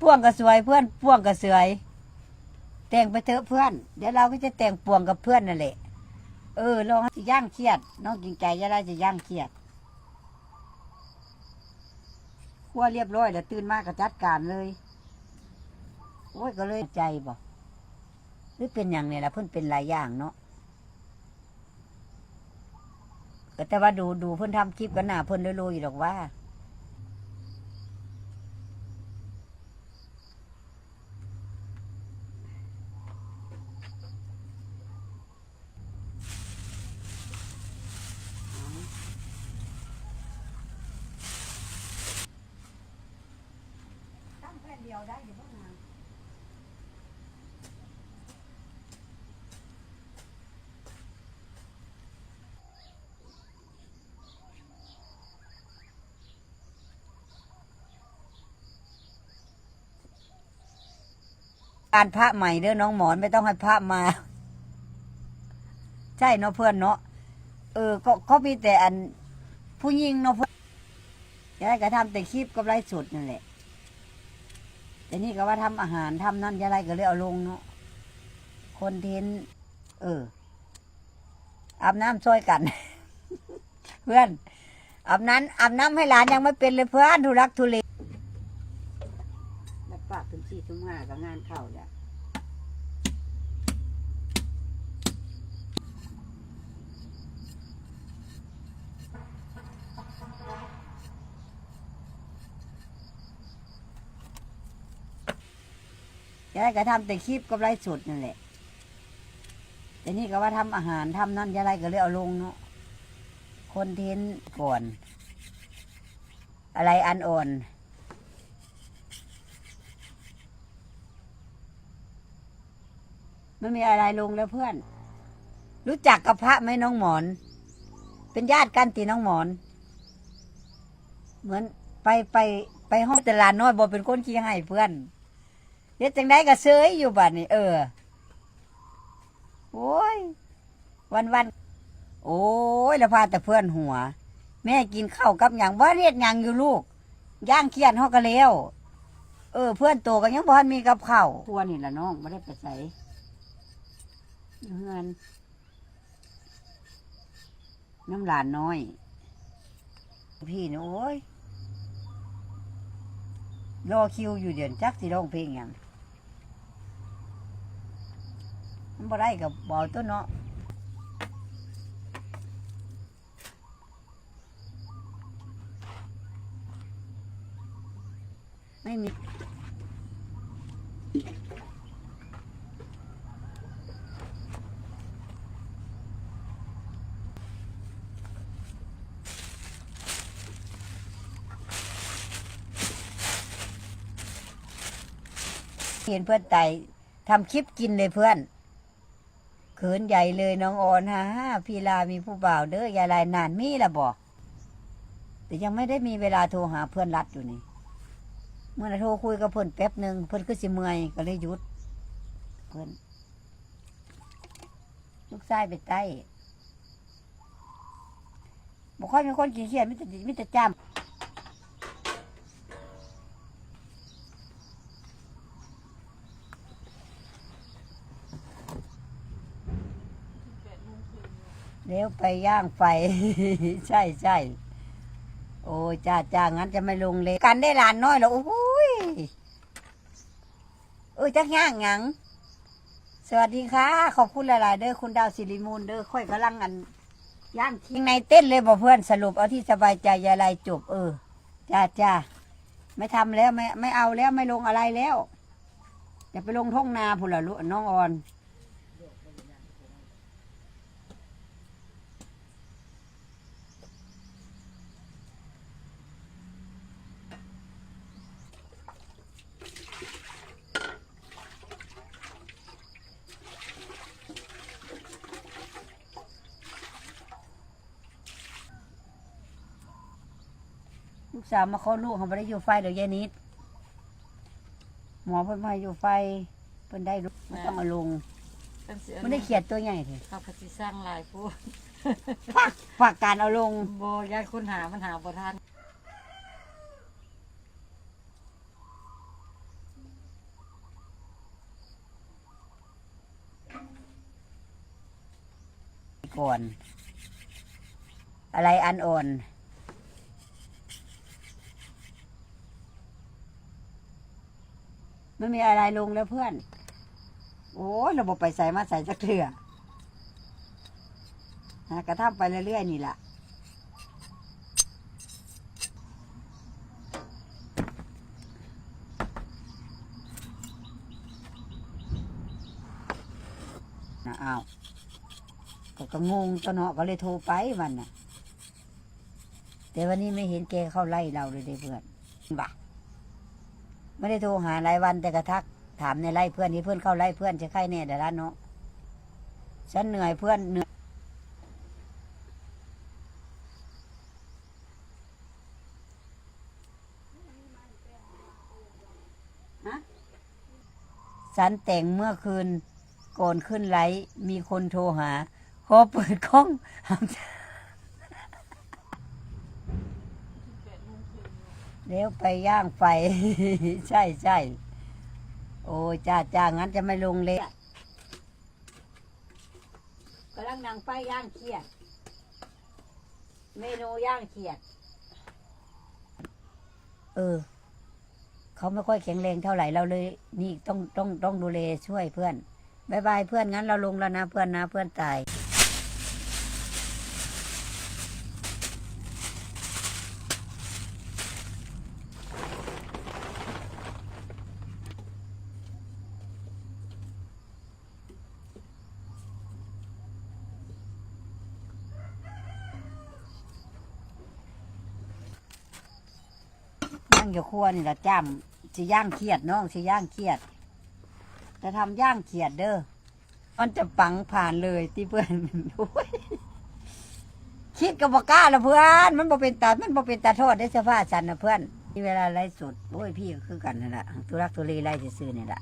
พ่วงก็สวยเพื่อนพ่วงก็สวย แต่งไปเถอะเพื่อน เดี๋ยวเราก็จะแต่งปวงกับเพื่อนนั่นแหละ เออลองย่างเครียด น้องจริงใจจะได้จะย่างเครียดคั่วเรียบร้อยแล้วตื่นมากก็จัดการเลยโอ้ยก็เลยใจบอกหรือเป็นอย่างเนี่ยละเพิ่อนเป็นหลายอย่างเนาะก็แต่ว่าดูดูเพิ่อนทำคลิปกันหนาเพิ่อนรู้อยู่หรอกว่า ดียวได้อยู่บ้างการพระใหม่เด้อน้องหมอนไม่ต้องให้พระมา ใช่เนาะเพื่อนเนาะเออ ก็เขามีแต่อันผู้หญิงเนาะเพื่อนยายก็ทำแต่คลิปกับไลฟ์สดนั่นแหละ แต่นี่ก็ว่าทำอาหารทำนั่นยังไรก็เลยเอาลงเนาะคนเทนเอออาบน้ำช่วยกัน เพื่อนอาบนั้นอาบน้ำให้หลานยังไม่เป็นเลยเพื่อนทุรักทุเลแล้วปากถึงสี่ถึงห้ากับงานเข้าเนี่ย ยายก็ทำแต่คลิปกับไลฟ์สดนั่นแหละแต่นี่ก็ว่าทำอาหารทำนั่นยายไรก็เลยเอาลงเนาะคอนเทนต์ก่อน อะไรอันอ่อนไม่มีอะไรลงแล้วเพื่อน รู้จักกับพระไหมน้องหมอน เป็นญาติกันตีน้องหมอน เหมือนไปไปไปห้องตลาดน้อยบอเป็นคนขี้ให้เพื่อน เดี๋ยวจังได้ก็เซยอยู่บัดนี้เออโอ้ยวันวันๆโอ้ยแล้วพาแต่เพื่อนหัว แม่กินข้าวกับอย่างว่าเรียดหยังอยู่ลูกย่างเคียนฮอกกะเลวเออ เพื่อนโตก็ยังบ่ทันมีกับข้าวทัวนี่ละน้องไม่ได้ไปใส่อยู่เงินน้ำหลานน้อย พี่นี่โอ้ยรอคิวอยู่เดือนจักสิร้องเพลงหยัง มันบ่ได้กับบอตัวเนาะไม่มีเห็นเพื่อนไตทำคลิปกินเลยเพื่อน เขินใหญ่เลยน้องออนฮ่าพี่ลามีผู้บ่าวเด้อยายลายนานมีละบอก แต่ยังไม่ได้มีเวลาโทรหาเพื่อนรัดอยู่นี่ เมื่อโทรคุยกับเพื่อนแป๊บหนึ่งเพื่อนก็สิเมื่อยก็เลยหยุด เพื่อนลูกชายไปใต้บอกค่อยมีคนขี้เกียจมิแต่มิต่จำ เดี๋ยวไปย่างไฟ ใช่ใช่โอ้จ้าจ้างั้นจะไม่ลงเลยกันได้หลานน้อยแล้วโอ้ยเออจักย่างหยังสวัสดีค่ะ ขอบคุณหลาย ๆ เด้อคุณดาวสิริมูลเด้อค่อยกำลังอันย่างทิ้งในเต้นเลยบ่เพื่อนสรุปเอาที่สบายใจยายไรจบ เออจ้าจ้าไม่ทำแล้วไม่ไม่เอาแล้วไม่ลงอะไรแล้วอย่าไปลงท้องนาพุ่นละลูกน้องออน ลูกสาวมาขอลูกเขาไม่ได้อยู่ไฟเดี๋ยวแย่นิด หมอเพิ่นมาอยู่ไฟเพิ่นได้ลูกไม่ต้องเอาลงเมันได้เขียดตัวใหญ่เลยเขาพสิสร้างลายผู้ฝากฝากการเอาลงโบยาคุณหามันหาบ่ทันก่อน อะไรอันอ่อน ไม่มีอะไรลงแล้วเพื่อน โอ้ยระบบไปใส่มาใส่จักเถื่อนะกระทำไปเรื่อยๆนี่แหละนะอ้าวก็ก็งงตวเนาะก็เลยโทรไปมันน่ะ แต่วันนี้ไม่เห็นแกเข้าไล่เราเลยเพื่อนบ่ะ ไม่ได้โทรหาหลายวันแต่กระทัก ถามในไล่เพื่อนนี้เพื่อนเข้าไล่เพื่อนจะใครแน่เดี๋ยวละเนาะฉันเหนื่อยเพื่อนเหนื่อยฮะฉันแต่งเมื่อคืนก่อนขึ้นไลฟ์มีคนโทรหาขอเปิดกล้อง เดี๋ยวไปย่างไฟ ใช่ใช่โอ้จ้าจ้างั้นจะไม่ลงเลยกำลังนั่งไฟย่างเขียด เมนูย่างเขียด เออ เขาไม่ค่อยแข็งแรงเท่าไหร่เราเลย นี่ต้องต้องต้องดูแลช่วยเพื่อนบายบายเพื่อนงั้นเราลงแล้วนะเพื่อนนะเพื่อนตายางอยู่ครัวนี่ละจ้ำสิย่างเขียดน้องสิย่างเขียด จะทำย่างเขียดเด้อมันจะปังผ่านเลยที่เพื่อนโอ้ยคิดกับบอกล้าละเพื่อน มันบ่เป็นตามันบ่เป็นตาโทษได้เสื้อผ้าฉันนะเพื่อนที่เวลาไล่สดโอ้ยพี่ก็คือกันนั่นแหละตุรักตุลีไล่ซื่อๆนี่แหละ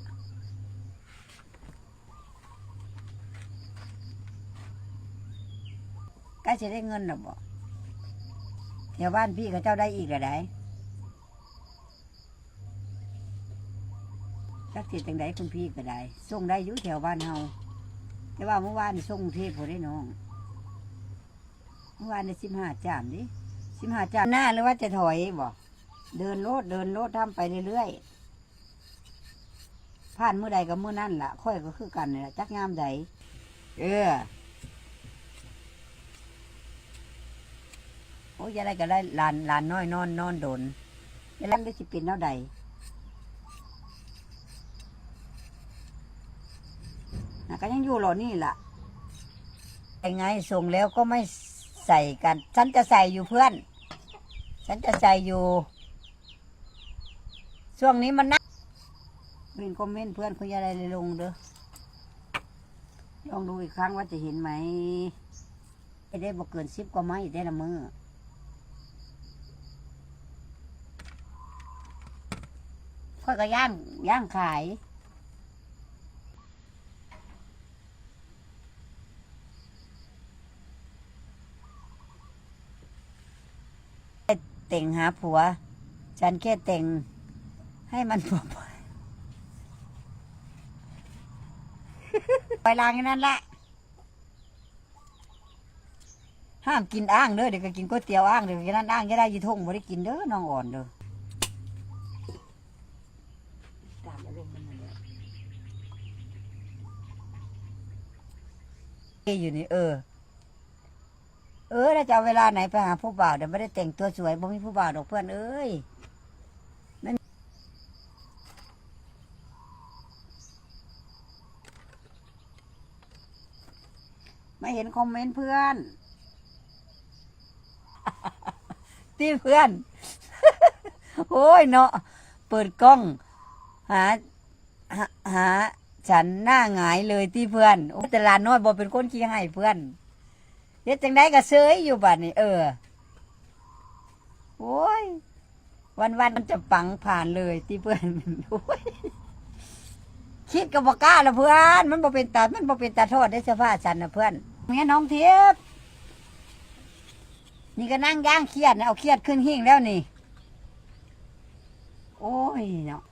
ใกล้จะได้เงินหรอบ่แถวบ้านพี่เขาเจ้าได้อีกอะได สักทีจังไดคุณพี่ก็ได้ส่งได้อยู่แถวบ้านเฮาแต่ว่าเมื่อวานนี่ส่งกรุงเทพพอได้น้อง เมื่อวานในสิบห้าจามดิสิบห้าจามหน้าหรือว่าจะถอยบ่เดินโลดเดินโลดทำไปเรื่อยๆผ่านเมื่อใดกับเมื่อนั่นล่ะค่อยก็คือกันนี่ล่ะจักงามใดเออโอ้ยอะไรก็ได้ลานลานน้อยนอนนอนโดนเวลาได้สิเป็นเท่าใด นะก็ยังอยู่หรอนี่ล่ะยังไงส่งแล้วก็ไม่ใส่กัน ฉันจะใส่อยู่เพื่อน ฉันจะใส่อยู่ ช่วงนี้มันนะเห็นคอมเมนต์เพื่อนคุณยายอะไรเลยลงเด้อลองดูอีกครั้งว่าจะเห็นไหมไม่ได้บอกเกินสิบกว่าไม้ได้ละมือค่อยก็ย่างย่างขาย แต่งหาผัว ฉันแค่แต่งให้มันผัวไปลางแค่นั้นละห้ามกินอ้างเด้อเดี๋ยวก็กินก๋วยเตี๋ยวอ้างเดี๋ยวก็กินนั่นอ้างจะได้ยีทงบ่ได้กินเด้อน้องอ่อนเด้ออารมณ์มันนั่นแหละเอ้ยอยู่นี่เออ ออแล้วจะเอาเวลาไหนไปหาผู้บ่าวเดี๋ยวไม่ได้แต่งตัวสวยบ่มีผู้บ่าวดอกเพื่อนเอ้ยไม่เห็นคอมเมนต์เพื่อนที่เพื่อน โอ้ยเนาะเปิดกล้อง หา หา ฉันหน้าหงายเลยที่เพื่อนโอ้แต่ลานน้อยบ่เป็นคนขี้ให้เพื่อน เฮ็ดจังได้ก็เซยอยู่บัดนี้ เออโอ้ยวันวันมันจะปังผ่านเลยที่เพื่อนโอ้ยคิดกับบอกล้าละเพื่อน มันบ่เป็นตา มันบ่เป็นตาโทษได้เสื้อผ้าฉันนะเพื่อนเมียน้องเทียบนี่ก็นั่งย่างเครียดนะเอาเครียดขึ้นหิ้งแล้วนี่ โอ้ยเนาะ